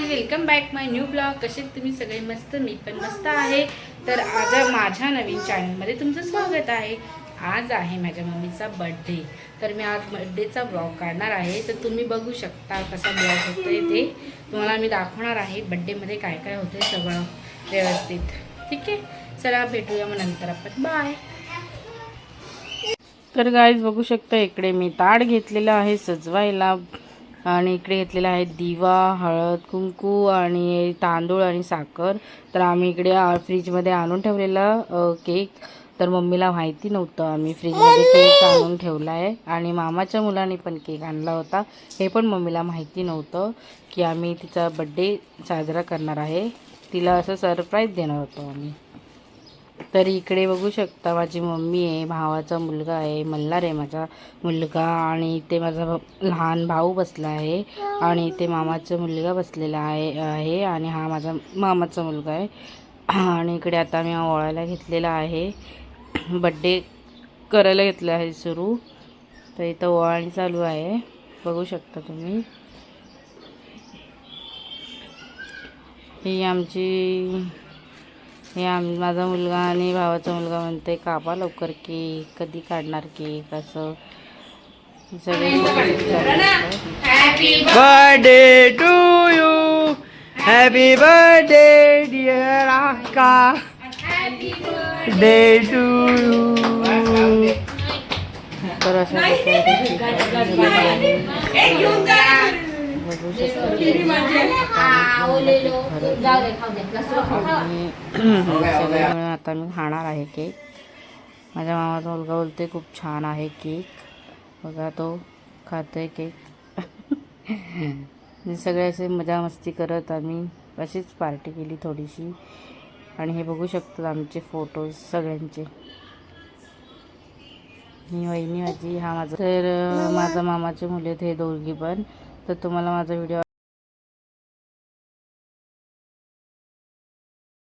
Guys welcome back my new blog कसे तुम्ही सगळे? मस्त मी पण मस्त आहे. तर आज माझ्या नवीन चॅनलमध्ये तुमचं स्वागत आहे. आज आहे माझ्या मम्मीचा बड्डे तर मी आज बड्डेचा ब्लॉग काढणार आहे. तर तुम्ही बघू शकता कसा ब्लॉग होतोय ते. तुम्हाला मी दाखवणार आहे बड्डेमध्ये काय काय होतंय सगळं व्यवस्थित. ठीक आहे? चला भेटूया मग नंतर आपण. बाय तर गाईज बघू शकता इकडे मी ताड घेतलेलं आहे सजवायला. आणि इकडे घेतलेला आहे दिवा हळद कुंकू आणि तांदूळ आणि साखर. तर आम्ही इकडे फ्रीजमध्ये आणून ठेवलेला केक. तर मम्मीला माहिती नव्हतं आम्ही फ्रीजमध्ये केक आणून ठेवला आहे आणि मामाच्या मुलाने पण केक आणला होता. हे पण मम्मीला माहिती नव्हतं की आम्ही तिचा बड्डे साजरा करणार आहे. तिला असं सरप्राईज देणार होतो आम्ही. तर इकडे बघू शकता माझी मम्मी आहे भावाचा मुलगा आहे मल्हार आहे माझा मुलगा आणि इथे माझा लहान भाऊ बसला आहे आणि इथे मामाचा मुलगा बसलेला आहे आहे आणि हा माझा मामाचा मुलगा आहे. आणि इकडे आता मी ओळायला घेतलेला आहे. बड्डे करायला घेतला आहे सुरू. तर इथं ओवाळणी चालू आहे. बघू शकता तुम्ही. ही आमची हे आम माझा मुलगा आणि भावाचा मुलगा म्हणते कापा लवकर केक कधी काढणार केक असं. सगळे birthday to you happy birthday dear Aaka day to you तर अशा बघू शकता मिळून आता मी खाणार आहे केक. माझ्या मामाचा मुलगा बोलते खूप छान आहे केक. बघा तो खातोय केक. सगळे असे मजा मस्ती करत आम्ही. अशीच पार्टी केली थोडीशी. आणि हे बघू शकतात आमचे फोटोज सगळ्यांचे. ही वहिनी माझी हा माझा. तर माझा मामाचे मुले आहेत हे दोघी पण. तर तुम्हाला माझा व्हिडिओ